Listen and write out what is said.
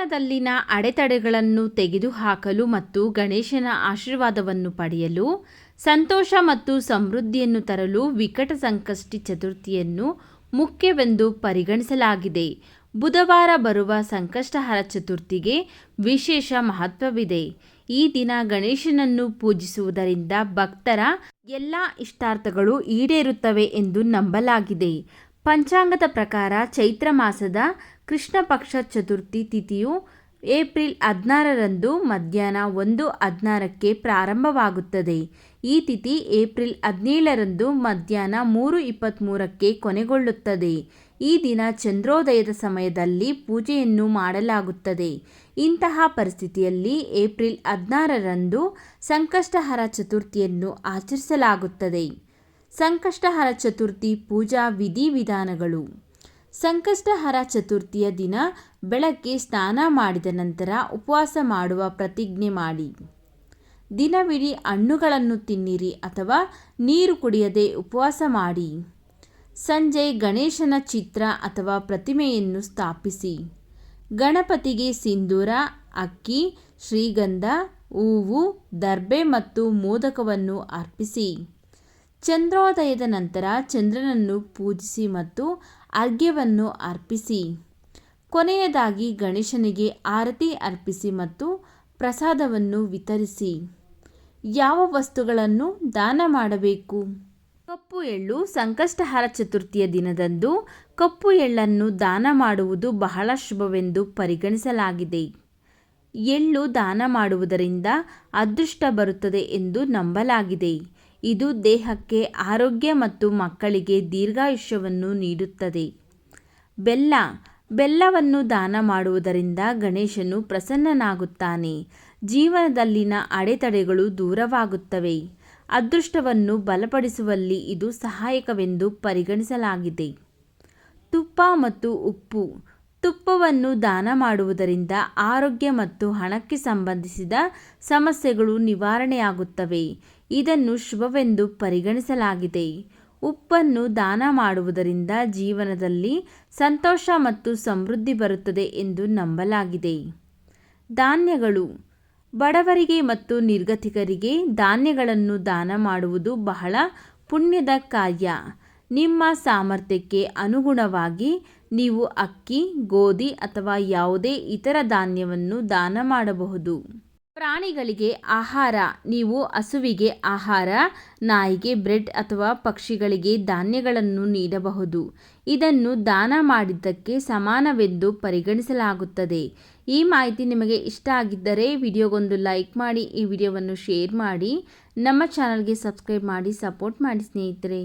ಜೀವನದಲ್ಲಿನ ಅಡೆತಡೆಗಳನ್ನು ತೆಗೆದುಹಾಕಲು ಮತ್ತು ಗಣೇಶನ ಆಶೀರ್ವಾದವನ್ನು ಪಡೆಯಲು, ಸಂತೋಷ ಮತ್ತು ಸಮೃದ್ಧಿಯನ್ನು ತರಲು ವಿಕಟ ಸಂಕಷ್ಟಿ ಚತುರ್ಥಿಯನ್ನು ಮುಖ್ಯವೆಂದು ಪರಿಗಣಿಸಲಾಗಿದೆ. ಬುಧವಾರ ಬರುವ ಸಂಕಷ್ಟಹರ ಚತುರ್ಥಿಗೆ ವಿಶೇಷ ಮಹತ್ವವಿದೆ. ಈ ದಿನ ಗಣೇಶನನ್ನು ಪೂಜಿಸುವುದರಿಂದ ಭಕ್ತರ ಎಲ್ಲ ಇಷ್ಟಾರ್ಥಗಳು ಈಡೇರುತ್ತವೆ ಎಂದು ನಂಬಲಾಗಿದೆ. ಪಂಚಾಂಗದ ಪ್ರಕಾರ ಚೈತ್ರ ಮಾಸದ ಕೃಷ್ಣ ಪಕ್ಷ ಚತುರ್ಥಿ ತಿಥಿಯು ಏಪ್ರಿಲ್ ಹದಿನಾರರಂದು ಮಧ್ಯಾಹ್ನ ಒಂದು ಹದಿನಾರಕ್ಕೆ ಪ್ರಾರಂಭವಾಗುತ್ತದೆ. ಈ ತಿಥಿ ಏಪ್ರಿಲ್ ಹದಿನೇಳರಂದು ಮಧ್ಯಾಹ್ನ ಮೂರು ಇಪ್ಪತ್ತ್ಮೂರಕ್ಕೆ ಕೊನೆಗೊಳ್ಳುತ್ತದೆ. ಈ ದಿನ ಚಂದ್ರೋದಯದ ಸಮಯದಲ್ಲಿ ಪೂಜೆಯನ್ನು ಮಾಡಲಾಗುತ್ತದೆ. ಇಂತಹ ಪರಿಸ್ಥಿತಿಯಲ್ಲಿ ಏಪ್ರಿಲ್ ಹದಿನಾರರಂದು ಸಂಕಷ್ಟಹರ ಚತುರ್ಥಿಯನ್ನು ಆಚರಿಸಲಾಗುತ್ತದೆ. ಸಂಕಷ್ಟಹರ ಚತುರ್ಥಿ ಪೂಜಾ ವಿಧಿವಿಧಾನಗಳು ಸಂಕಷ್ಟಹರ ಚತುರ್ಥಿಯ ದಿನ ಬೆಳಗ್ಗೆ ಸ್ನಾನ ಮಾಡಿದ ನಂತರ ಉಪವಾಸ ಮಾಡುವ ಪ್ರತಿಜ್ಞೆ ಮಾಡಿ. ದಿನವಿಡೀ ಹಣ್ಣುಗಳನ್ನು ತಿನ್ನಿರಿ ಅಥವಾ ನೀರು ಕುಡಿಯದೆ ಉಪವಾಸ ಮಾಡಿ. ಸಂಜೆ ಗಣೇಶನ ಚಿತ್ರ ಅಥವಾ ಪ್ರತಿಮೆಯನ್ನು ಸ್ಥಾಪಿಸಿ. ಗಣಪತಿಗೆ ಸಿಂಧೂರ, ಅಕ್ಕಿ, ಶ್ರೀಗಂಧ, ಹೂವು, ದರ್ಬೆ ಮತ್ತು ಮೋದಕವನ್ನು ಅರ್ಪಿಸಿ. ಚಂದ್ರೋದಯದ ನಂತರ ಚಂದ್ರನನ್ನು ಪೂಜಿಸಿ ಮತ್ತು ಅರ್ಘ್ಯವನ್ನು ಅರ್ಪಿಸಿ. ಕೊನೆಯದಾಗಿ ಗಣೇಶನಿಗೆ ಆರತಿ ಅರ್ಪಿಸಿ ಮತ್ತು ಪ್ರಸಾದವನ್ನು ವಿತರಿಸಿ. ಯಾವ ವಸ್ತುಗಳನ್ನು ದಾನ ಮಾಡಬೇಕು? ಕಪ್ಪು ಎಳ್ಳು ಸಂಕಷ್ಟಹಾರ ಚತುರ್ಥಿಯ ದಿನದಂದು ಕಪ್ಪು ಎಳ್ಳನ್ನು ದಾನ ಮಾಡುವುದು ಬಹಳ ಶುಭವೆಂದು ಪರಿಗಣಿಸಲಾಗಿದೆ. ಎಳ್ಳು ದಾನ ಮಾಡುವುದರಿಂದ ಅದೃಷ್ಟ ಬರುತ್ತದೆ ಎಂದು ನಂಬಲಾಗಿದೆ. ಇದು ದೇಹಕ್ಕೆ ಆರೋಗ್ಯ ಮತ್ತು ಮಕ್ಕಳಿಗೆ ದೀರ್ಘಾಯುಷ್ಯವನ್ನು ನೀಡುತ್ತದೆ. ಬೆಲ್ಲ. ಬೆಲ್ಲವನ್ನು ದಾನ ಮಾಡುವುದರಿಂದ ಗಣೇಶನು ಪ್ರಸನ್ನನಾಗುತ್ತಾನೆ. ಜೀವನದಲ್ಲಿನ ಅಡೆತಡೆಗಳು ದೂರವಾಗುತ್ತವೆ. ಅದೃಷ್ಟವನ್ನು ಬಲಪಡಿಸುವಲ್ಲಿ ಇದು ಸಹಾಯಕವೆಂದು ಪರಿಗಣಿಸಲಾಗಿದೆ. ತುಪ್ಪ ಮತ್ತು ಉಪ್ಪು. ತುಪ್ಪವನ್ನು ದಾನ ಮಾಡುವುದರಿಂದ ಆರೋಗ್ಯ ಮತ್ತು ಹಣಕ್ಕೆ ಸಂಬಂಧಿಸಿದ ಸಮಸ್ಯೆಗಳು ನಿವಾರಣೆಯಾಗುತ್ತವೆ. ಇದನ್ನು ಶುಭವೆಂದು ಪರಿಗಣಿಸಲಾಗಿದೆ. ಉಪ್ಪನ್ನು ದಾನ ಮಾಡುವುದರಿಂದ ಜೀವನದಲ್ಲಿ ಸಂತೋಷ ಮತ್ತು ಸಮೃದ್ಧಿ ಬರುತ್ತದೆ ಎಂದು ನಂಬಲಾಗಿದೆ. ಧಾನ್ಯಗಳು. ಬಡವರಿಗೆ ಮತ್ತು ನಿರ್ಗತಿಕರಿಗೆ ಧಾನ್ಯಗಳನ್ನು ದಾನ ಮಾಡುವುದು ಬಹಳ ಪುಣ್ಯದ ಕಾರ್ಯ. ನಿಮ್ಮ ಸಾಮರ್ಥ್ಯಕ್ಕೆ ಅನುಗುಣವಾಗಿ ನೀವು ಅಕ್ಕಿ, ಗೋಧಿ ಅಥವಾ ಯಾವುದೇ ಇತರ ಧಾನ್ಯವನ್ನು ದಾನ ಮಾಡಬಹುದು. ಪ್ರಾಣಿಗಳಿಗೆ ಆಹಾರ, ನೀವು ಹಸುವಿಗೆ ಆಹಾರ, ನಾಯಿಗೆ ಬ್ರೆಡ್ ಅಥವಾ ಪಕ್ಷಿಗಳಿಗೆ ಧಾನ್ಯಗಳನ್ನು ನೀಡಬಹುದು. ಇದನ್ನು ದಾನ ಮಾಡಿದ್ದಕ್ಕೆ ಸಮಾನವೆಂದು ಪರಿಗಣಿಸಲಾಗುತ್ತದೆ. ಈ ಮಾಹಿತಿ ನಿಮಗೆ ಇಷ್ಟ ಆಗಿದ್ದರೆ ವಿಡಿಯೋಗೊಂದು ಲೈಕ್ ಮಾಡಿ, ಈ ವಿಡಿಯೋವನ್ನು ಶೇರ್ ಮಾಡಿ, ನಮ್ಮ ಚಾನಲ್ಗೆ ಸಬ್ಸ್ಕ್ರೈಬ್ ಮಾಡಿ, ಸಪೋರ್ಟ್ ಮಾಡಿ ಸ್ನೇಹಿತರೆ.